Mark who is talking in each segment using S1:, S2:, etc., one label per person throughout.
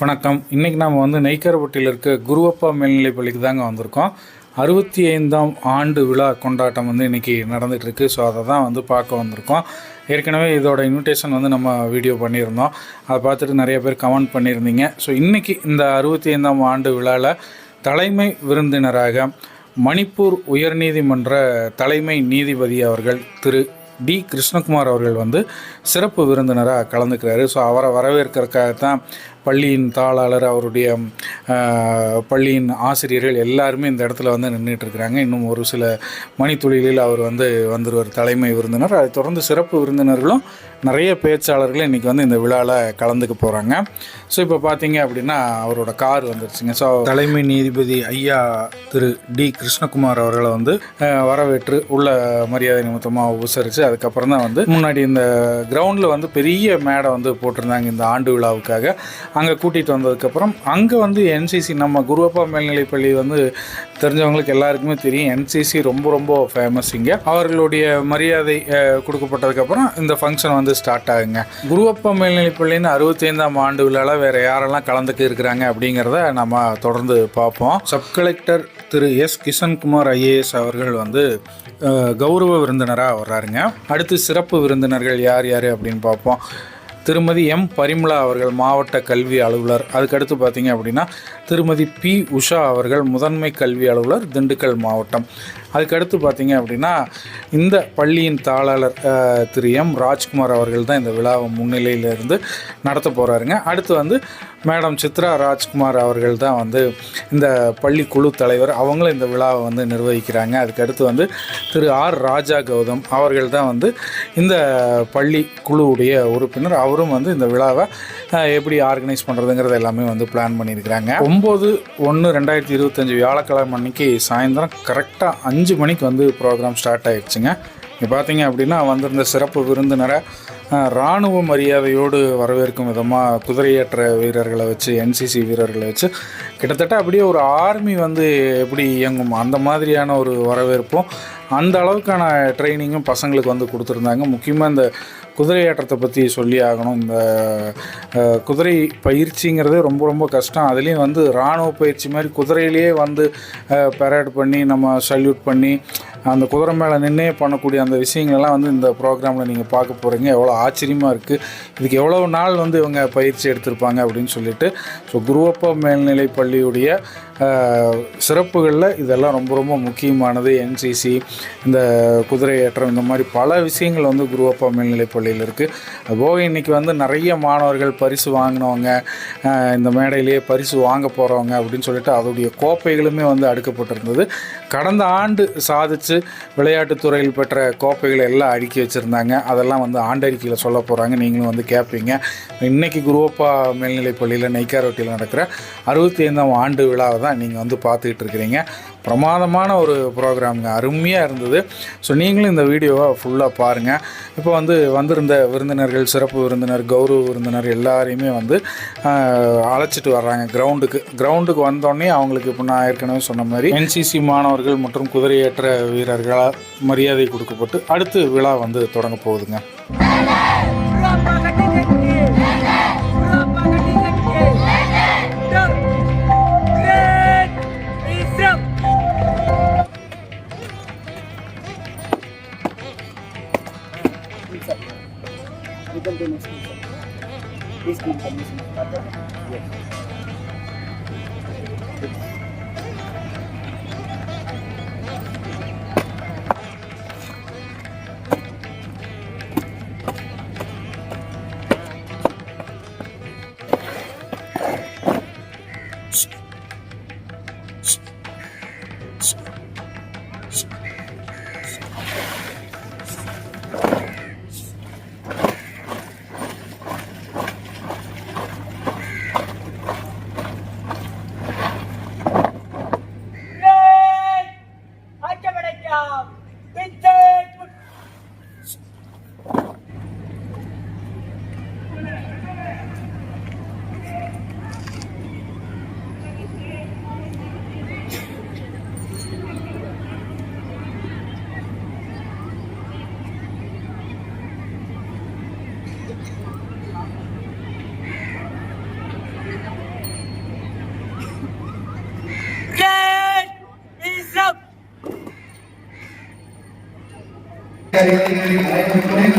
S1: வணக்கம். இன்றைக்கி நாம் வந்து நெய்க்கரப்பட்டியில் இருக்க குருவப்பா மேல்நிலைப் பள்ளிக்கு தாங்க வந்திருக்கோம். அறுபத்தி ஐந்தாம் ஆண்டு விழா கொண்டாட்டம் வந்து இன்றைக்கி நடந்துகிட்ருக்கு. ஸோ அதை தான் வந்து பார்க்க வந்திருக்கோம். ஏற்கனவே இதோட இன்விடேஷன் வந்து நம்ம வீடியோ பண்ணியிருந்தோம். அதை பார்த்துட்டு நிறைய பேர் கமெண்ட் பண்ணியிருந்தீங்க. ஸோ இன்றைக்கி இந்த அறுபத்தி ஐந்தாம் ஆண்டு விழாவில் தலைமை விருந்தினராக மணிப்பூர் உயர்நீதிமன்ற தலைமை நீதிபதி அவர்கள் திரு டி. கிருஷ்ணகுமார் அவர்கள் வந்து சிறப்பு விருந்தினராக கலந்துக்கிறாரு. ஸோ அவரை வரவேற்கிறதுக்காக தான் பள்ளியின் தாளாளர் அவருடைய பள்ளியின் ஆசிரியர்கள் எல்லாருமே இந்த இடத்துல வந்து நின்றுட்டு இருக்கிறாங்க இன்னும் ஒரு சில மணித்துளிகளில் அவர் வந்து வந்துருவார் தலைமை விருந்தினர். அதை தொடர்ந்து சிறப்பு விருந்தினர்களும் நிறைய பேச்சாளர்கள் இன்றைக்கி வந்து இந்த விழாவில் கலந்துக்க போகிறாங்க ஸோ இப்போ பார்த்தீங்க அப்படின்னா அவரோட கார் வந்துருச்சுங்க. ஸோ தலைமை நீதிபதி ஐயா திரு டி கிருஷ்ணகுமார் அவர்களை வந்து வரவேற்று உள்ள மரியாதை நிமித்தமாக உபசரித்து அதுக்கப்புறம் தான் வந்து முன்னாடி இந்த கிரவுண்டில் வந்து பெரிய மேடை வந்து போட்டிருந்தாங்க இந்த ஆண்டு விழாவுக்காக. அங்கே கூட்டிகிட்டு வந்ததுக்கப்புறம் அங்கே வந்து என்சிசி நம்ம குருவப்பா மேல்நிலைப்பள்ளி வந்து தெரிஞ்சவங்களுக்கு எல்லாருக்குமே தெரியும். என்சிசி ரொம்ப ரொம்ப ஃபேமஸ் இங்கே. அவர்களுடைய மரியாதை கொடுக்கப்பட்டதுக்கப்புறம் இந்த ஃபங்க்ஷன் வந்து ஸ்டார்ட் ஆகுங்க. குருவப்பா மேல்நிலைப்பள்ளின்னு அறுபத்தி ஐந்தாம் ஆண்டு விழாவில் வேறு யாரெல்லாம் கலந்துக்கு இருக்கிறாங்க அப்படிங்கிறத நம்ம தொடர்ந்து பார்ப்போம். சப் கலெக்டர் திரு எஸ் கிஷன்குமார் ஐஏஎஸ் அவர்கள் வந்து கௌரவ விருந்தினராக வர்றாருங்க. அடுத்து சிறப்பு விருந்தினர்கள் யார் யார் அப்படின்னு பார்ப்போம். திருமதி எம் பரிமளா அவர்கள் மாவட்ட கல்வி அலுவலர். அதுக்கடுத்து பார்த்தீங்க அப்படின்னா திருமதி பி. உஷா அவர்கள் முதன்மை கல்வி அலுவலர் திண்டுக்கல் மாவட்டம். அதுக்கடுத்து பார்த்தீங்க அப்படின்னா இந்த பள்ளியின் தாளாளர் திரு எம். ராஜ்குமார் அவர்கள் தான் இந்த விழாவை முன்னிலையிலிருந்து நடத்த போகிறாருங்க அடுத்து வந்து மேடம் சித்ரா ராஜ்குமார் அவர்கள் தான் வந்து இந்த பள்ளி குழு தலைவர். அவங்களும் இந்த விழாவை வந்து நிர்வகிக்கிறாங்க. அதுக்கடுத்து வந்து திரு ஆர். ராஜா கௌதம் அவர்கள் தான் வந்து இந்த பள்ளி குழுவுடைய உறுப்பினர். அவரும் வந்து இந்த விழாவை எப்படி ஆர்கனைஸ் பண்ணுறதுங்கிறது எல்லாமே வந்து பிளான் பண்ணியிருக்கிறாங்க. ஒம்பது ஒன்று ரெண்டாயிரத்தி இருபத்தஞ்சி வியாழக்கிழமை அன்னைக்கு சாயந்தரம் கரெக்டாக அஞ்சு மணிக்கு வந்து ப்ரோக்ராம் ஸ்டார்ட் ஆயிடுச்சுங்க. இங்கே பார்த்தீங்க அப்படின்னா வந்திருந்த சிறப்பு விருந்தினரை இராணுவ மரியாதையோடு வரவேற்கும் விதமாக குதிரையேற்ற வீரர்களை வச்சு என்சிசி வீரர்களை வச்சு கிட்டத்தட்ட அப்படியே ஒரு ஆர்மி வந்து எப்படி இயங்கும் அந்த மாதிரியான ஒரு வரவேற்பும் அந்த அளவுக்கான ட்ரைனிங்கும் பசங்களுக்கு வந்து கொடுத்துருந்தாங்க. முக்கியமாக இந்த குதிரையேற்றத்தை பற்றி சொல்லி ஆகணும். இந்த குதிரை பயிற்சிங்கிறதே ரொம்ப ரொம்ப கஷ்டம். அதுலேயும் வந்து இராணுவ பயிற்சி மாதிரி குதிரையிலேயே வந்து பெரேட் பண்ணி நம்ம சல்யூட் பண்ணி அந்த குதிரை மேலே நின்னே பண்ணக்கூடிய அந்த விஷயங்கள்லாம் வந்து இந்த ப்ரோக்ராமில் நீங்கள் பார்க்க போகிறீங்க எவ்வளோ ஆச்சரியமாக இருக்குது இதுக்கு எவ்வளோ நாள் வந்து இவங்க பயிற்சி எடுத்திருப்பாங்க அப்படின்னு சொல்லிட்டு ஸோ குருவப்ப மேல்நிலை பள்ளியுடைய சிறப்புகளில் இதெல்லாம் ரொம்ப ரொம்ப முக்கியமானது என்சிசி இந்த குதிரை ஏற்றம் இந்த மாதிரி பல விஷயங்கள் வந்து குருவப்பா மேல்நிலைப் பள்ளியில் இருக்குது அதுபோக இன்றைக்கி வந்து நிறைய மாணவர்கள் பரிசு வாங்கினவங்க இந்த மேடையிலேயே பரிசு வாங்க போகிறவங்க அப்படின்னு சொல்லிட்டு அதோடைய கோப்பைகளுமே வந்து அடுக்கப்பட்டிருந்தது. கடந்த ஆண்டு சாதித்து விளையாட்டுத்துறையில் பெற்ற கோப்பைகளை எல்லாம் அடுக்கி வச்சுருந்தாங்க. அதெல்லாம் வந்து ஆண்டறிக்கையில் சொல்ல போகிறாங்க நீங்களும் வந்து கேட்பீங்க இன்னைக்கு குருவப்பா மேல்நிலைப் பள்ளியில் நெய்க்காரோட்டியில் நடக்கிற அறுபத்தி ஐந்தாம் ஆண்டு விழாவை தான் நீங்கள் வந்து பார்த்துக்கிட்டு இருக்கிறீங்க. பிரமாதமான ஒரு ப்ரோக்ராம்ங்க அருமையாக இருந்தது. ஸோ நீங்களும் இந்த வீடியோவை ஃபுல்லாக பாருங்கள் இப்போ வந்து வந்திருந்த விருந்தினர்கள் சிறப்பு விருந்தினர் கௌரவ விருந்தினர் எல்லாரையுமே வந்து அழைச்சிட்டு வர்றாங்க. கிரவுண்டுக்கு கிரவுண்டுக்கு வந்தோடனே அவங்களுக்கு இப்போ நான் ஏற்கனவே சொன்ன மாதிரி என்சிசி மாணவர்கள் மற்றும் குதிரையேற்ற வீரர்களால் மரியாதை கொடுக்கப்பட்டு அடுத்து விழா வந்து தொடங்க போகுதுங்க.
S2: next season. Please give permission. Yes.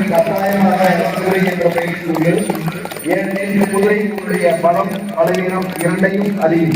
S3: கட்டாயமாக குதிரைகின்ற பயிற்சி உண்டு ஏனெனில் குதிரையினுடைய பலம் பலவீனம் இரண்டையும் அறியும்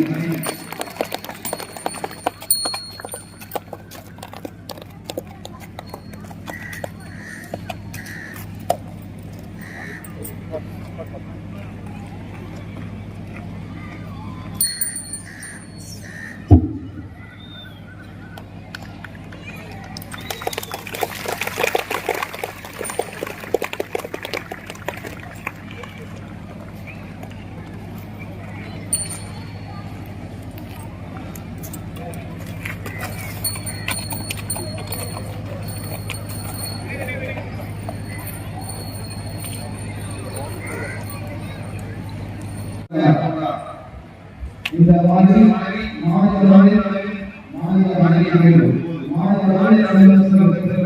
S3: இந்த மாதிரி மாநில மாநில மாநில மாநில மாநில அளவில்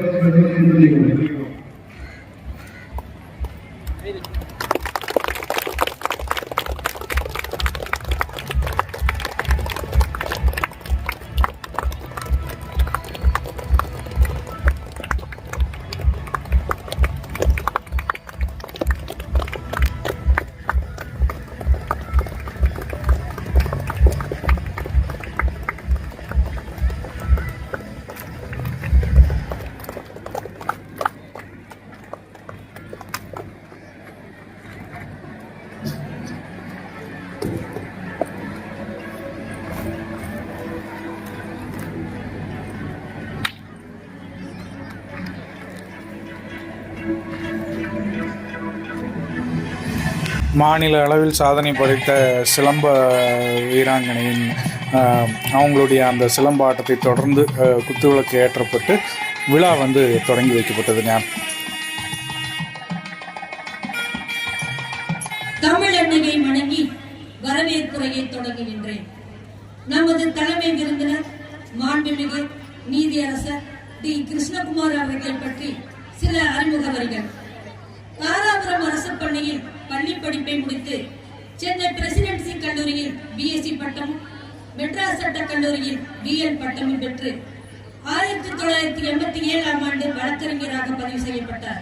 S1: மாநில அளவில் சாதனை படைத்த சிலம்ப வீராங்கனையின் ஆஹ், அவங்களுடைய அந்த சிலம்ப ஆட்டத்தை தொடர்ந்து குத்துவிளக்கு ஏற்றப்பட்டு விழா வந்து தொடங்கி வைக்கப்பட்டதுங்க
S4: தமிழ் அன்னையை வணங்கி வரவேற்புரையை தொடங்குகின்றேன். நமது தலைமை விருந்தினர் மாண்புமிகு நீதியரசர் டி. கிருஷ்ணகுமார் அவர்கள் பற்றி சில அறிமுக வரிகள் தாராபுரம் அரசு பள்ளியில் பள்ளி படிப்பை முடித்து சென்னை பிரசிடென்சி கல்லூரியில் பிஎஸ்சி பட்டமும் மெட்ராஸ் சட்டக் கல்லூரியில் பிஎல் பட்டமும் பெற்று ஆயிரத்தி தொள்ளாயிரத்தி எண்பத்தி ஏழாம் ஆண்டு வழக்கறிஞராக பதிவு செய்யப்பட்டார்.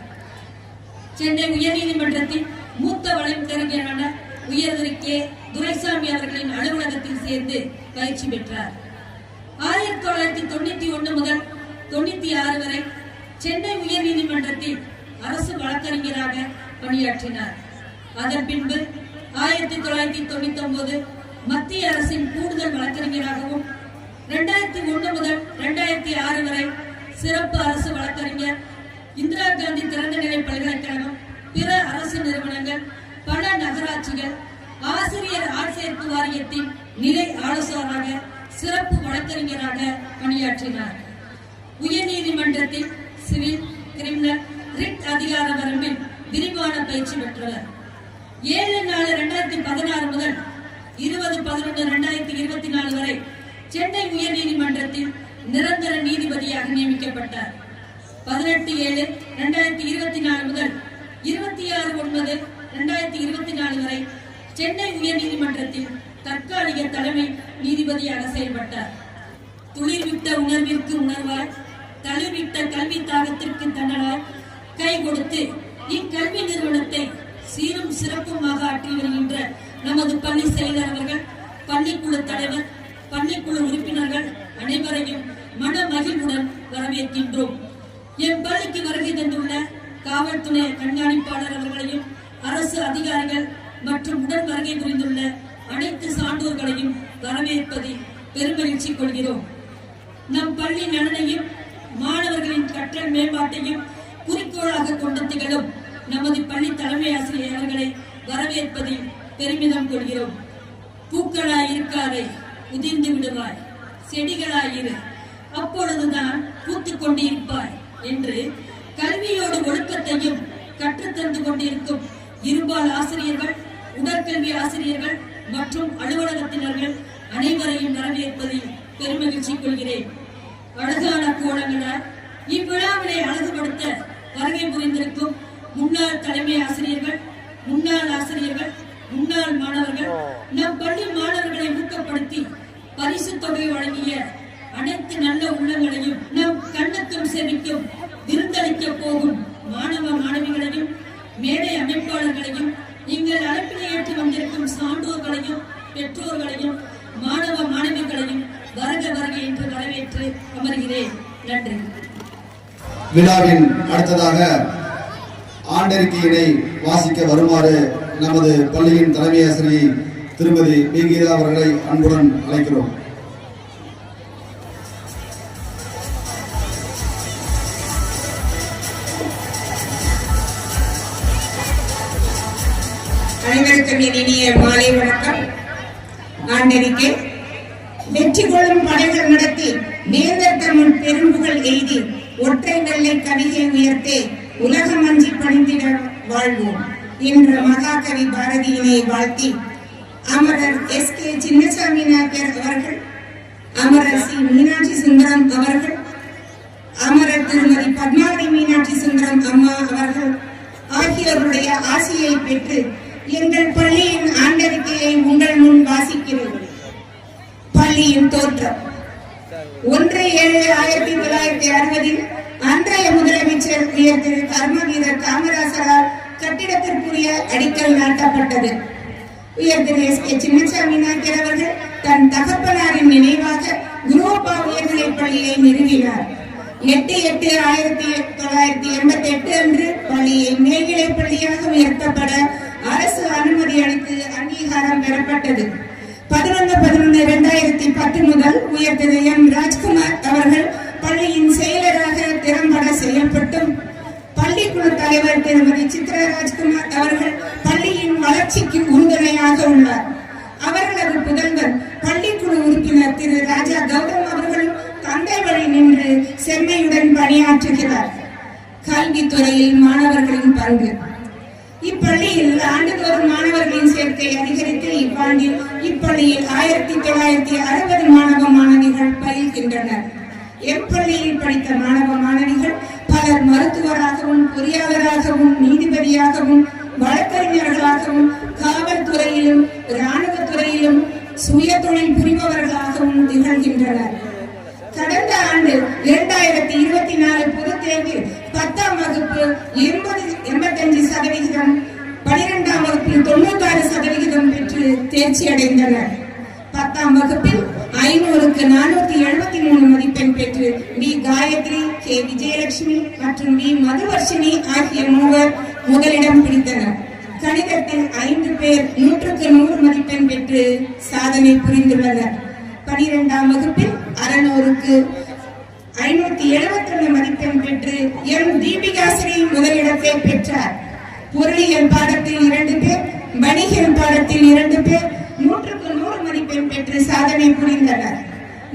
S4: சென்னை உயர்நீதிமன்றத்தின் மூத்த வழக்கறிஞரான உயர்திரு கே. துரைசாமி அவர்களின் அலுவலகத்தில் சேர்ந்து பயிற்சி பெற்றார். ஆயிரத்தி தொள்ளாயிரத்தி தொண்ணூத்தி ஒன்று முதல் தொண்ணூத்தி ஆறு வரை சென்னை உயர்நீதிமன்றத்தில் அரசு வழக்கறிஞராக பணியாற்றினார். அதன் பின்பு ஆயிரத்தி தொள்ளாயிரத்தி தொண்ணூத்தி ஒன்பது மத்திய அரசின் கூடுதல் வழக்கறிஞராகவும் இரண்டாயிரத்தி ஒன்று முதல் இரண்டாயிரத்தி ஆறு வரை சிறப்பு அரசு வழக்கறிஞர் இந்திரா காந்தி திறந்தநிலை பல்கலைக்கழகம் பிற அரசு நிறுவனங்கள் பல நகராட்சிகள் ஆசிரியர் ஆட்சேர்ப்பு வாரியத்தின் நிலை ஆலோசகராக சிறப்பு வழக்கறிஞராக பணியாற்றினார். உயர்நீதிமன்றத்தில் சிவில் கிரிமினல் ரிட் அதிகார வரம்பில் விரிவான பயிற்சி பெற்றுள்ளார். ஏழு நாலு ரெண்டாயிரத்தி பதினாறு முதல் இருபது பதினொன்று ரெண்டாயிரத்தி இருபத்தி நாலு வரை சென்னை உயர்நீதிமன்றத்தில் நிரந்தர நீதிபதியாக நியமிக்கப்பட்டார். பதினெட்டு ஏழு ரெண்டாயிரத்தி இருபத்தி நாலு முதல் இருபத்தி ஆறு ஒன்பது ரெண்டாயிரத்தி இருபத்தி நாலு வரை சென்னை உயர்நீதிமன்றத்தில் தற்காலிக தலைமை நீதிபதியாக செயல்பட்டார். துளிர்விட்ட உணர்விற்கு உணர்வாய் தளிர்விட்ட கல்வி தாகத்திற்கு தன்னலாய் கை கொடுத்து இக்கல்வி நிறுவனத்தை சீரும் சிறப்புமாக ஆற்றி வருகின்ற நமது பள்ளி செயலர் அவர்கள் பள்ளிக்குழு தலைவர் பள்ளிக்குழு உறுப்பினர்கள் அனைவரையும் மன மகிழ்வுடன் வரவேற்கின்றோம். என் பள்ளிக்கு வருகை தந்துள்ள காவல்துறை கண்காணிப்பாளர் அவர்களையும் அரசு அதிகாரிகள் மற்றும் உடன் வருகை புரிந்துள்ள அனைத்து சான்றோர்களையும் வரவேற்பதில் பெருமகிழ்ச்சி கொள்கிறோம். நம் பள்ளி நலனையும் மாணவர்களின் கற்றல் மேம்பாட்டையும் குறிக்கோளாக கொண்டு திகழும் நமது பள்ளி தலைமை ஆசிரியர் அவர்களை வரவேற்பதில் பெருமிதம் கொள்கிறோம். பூக்களாய் இருக்காதே உதிர்ந்து விடுவாய். செடிகளாயிரு அப்பொழுதுதான் பூத்துக் கொண்டிருப்பாய் என்று கல்வியோடு ஒழுக்கத்தையும் கற்றுத்தந்து கொண்டிருக்கும் இருபால் ஆசிரியர்கள் உடற்கல்வி ஆசிரியர்கள் மற்றும் அலுவலகத்தினர்கள் அனைவரையும் வரவேற்பதில் பெருமகிழ்ச்சி கொள்கிறேன். அழகான கோலங்களால் இவ்விழாவினை அழகுபடுத்த வருகை புரிந்திருக்கும் முன்னாள் தலைமை ஆசிரியர்கள் முன்னாள் ஆசிரியர்கள் முன்னாள் மாணவர்கள் நம் பள்ளி மாணவர்களை ஊக்கப்படுத்தி பரிசு தொகை வழங்கிய அனைத்து நல்ல உள்ளங்களையும் நம் கண்ணத்தும் செவிக்கும் விருந்தளிக்க போகும் மாணவ மாணவிகளையும் மேடை அமைப்பாளர்களையும் நீங்கள் அழைப்பில் ஏற்றி வந்திருக்கும் சான்றோர்களையும் பெற்றோர்களையும் மாணவ மாணவிகளையும் வரக வருக என்று வரவேற்று அமர்கிறேன். நன்றி.
S5: விழாவின் அடுத்ததாக ஆண்டறிக்கையினை வாசிக்க வருமாறு நமது பள்ளியின் தலைமை ஆசிரியை திருமதி பி கீதா அவர்களை அன்புடன் அழைக்கிறோம்.
S6: அனைவருக்கும் இனிய மாலை வணக்கம். ஆண்டறிக்கை வெற்றி கொள்ளும் படைகள் நடத்தி நேர்ந்த முன் பெரும்புகள் எய்தி ஒற்றை வெள்ளை கவிதை உயர்த்தே உலகம் அஞ்சி பணிந்திட வாழ்வோம். என்ற மகாகவி பாரதியினை வாழ்த்தி அமரர் எஸ் கே சின்னசாமி நாயக்கர் அவர்கள் அமரர் சி மீனாட்சி சுந்தரம் அவர்கள் அமரர் திருமதி பத்மாவதி மீனாட்சி சுந்தரம் அம்மா அவர்கள் ஆகியோருடைய ஆசையை பெற்று எங்கள் பள்ளியின் ஆண்டறிக்கையை உங்கள் முன் வாசிக்கிறீர்கள். பள்ளியின் தோற்றம். ஒன்று ஏழு ஆயிரத்தி தொள்ளாயிரத்தி அறுபதில் அன்றைய முதலமைச்சர் உயர் திரு கர்ம வீரர் காமராசரால் கட்டிடத்திற்குரிய அடிக்கல் நாட்டப்பட்டது. உயர் திரு எஸ் கே சின்னசாமி நாயக்கர் அவர்கள் தன் தகப்பனாரின் நினைவாக குருவப்பா உயர்நிலைப் பள்ளியை நிறுவினார். எட்டு எட்டு ஆயிரத்தி தொள்ளாயிரத்தி எண்பத்தி எட்டு அன்று பள்ளியை மேல்நிலைப் பள்ளியாக உயர்த்தப்பட அரசு அனுமதி அளித்து அங்கீகாரம் பெறப்பட்டது. பதினொன்று பதினொன்று இரண்டாயிரத்தி பத்து முதல் உயர் திரு எம். ராஜ்குமார் அவர்கள் பள்ளியின் செயலராக திறம்பட செயல்பட்டும். பள்ளிக்குழு தலைவர் திருமதி சித்ரா ராஜ்குமார் அவர்கள் பள்ளியின் வளர்ச்சிக்கு உறுதுணையாக உள்ளார். அவர்களது புதல்வர் பள்ளிக்குழு உறுப்பினர் திரு ராஜா கௌதம் அவர்களும் தந்தை வழி நின்று செம்மையுடன் பணியாற்றுகிறார். கல்வித்துறையில் மாணவர்களின் பங்கு. இப்பள்ளியில் ஆண்டுதோறும் மாணவர்களின் சேர்க்கை அதிகரித்து இவ்வாண்டில் இப்பள்ளியில் ஆயிரத்தி தொள்ளாயிரத்தி அறுபது மாணவ மாணவிகள் பயில்கின்றனர். எப்பள்ளியில் படித்த மாணவ மாணவிகள் பலர் மருத்துவராகவும் பொறியாளராகவும் நீதிபதியாகவும் வழக்கறிஞர்களாகவும் காவல்துறையிலும் இராணுவத்துறையிலும் சுய தொழில் புரிபவர்களாகவும் திகழ்கின்றனர். கடந்த ஆண்டு இரண்டாயிரத்தி இருபத்தி நாலு பொதுத் தேர்வில் பத்தாம் வகுப்பு எண்பது எண்பத்தஞ்சு சதவிகிதம் பனிரெண்டாம் வகுப்பில் தொண்ணூத்தாறு சதவிகிதம் பெற்று தேர்ச்சி அடைந்தனர். பத்தாம் வகுப்பில் மூணு பெற்று வி காயத்ரி கே விஜயலட்சுமி மற்றும் வி மதுவர்ஷினி ஆகிய மூவர் முதலிடம் பிடித்தனர். கணிதத்தில் ஐந்து பேர் நூற்றுக்கு நூறு மதிப்பெண் பெற்று சாதனை புரிந்துள்ளனர் பனிரெண்டாம் வகுப்பில் அறநூறுக்கு ஐநூத்தி எழுபத்தி மதிப்பெண் பெற்று எம் தீபிகாஸ்ரீ முதலிடத்தை பெற்றார். பொருளியல் பாடத்தில் இரண்டு பேர் வணிகல் பாடத்தில் இரண்டு பேர் நூற்றுக்கு நூறு மதிப்பெண் பெற்று சாதனை புரிந்தனர்.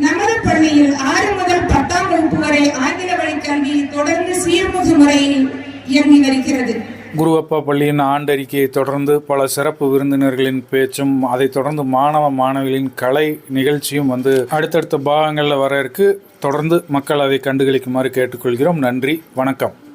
S6: நமது பள்ளியில் ஆறு முதல் பத்தாம் வகுப்பு வரை ஆங்கில வழி கல்வி தொடர்ந்து சீர்முக முறையில் இயங்கி வருகிறது.
S1: குருவப்பா பள்ளியின் ஆண்டறிக்கையை தொடர்ந்து பல சிறப்பு விருந்தினர்களின் பேச்சும் அதைத் தொடர்ந்து மாணவ மாணவிகளின் கலை நிகழ்ச்சியும் வந்து அடுத்தடுத்த பாகங்களில் வர இருக்கு. தொடர்ந்து மக்கள் அதை கண்டுகளிக்குமாறு கேட்டுக்கொள்கிறோம். நன்றி. வணக்கம்.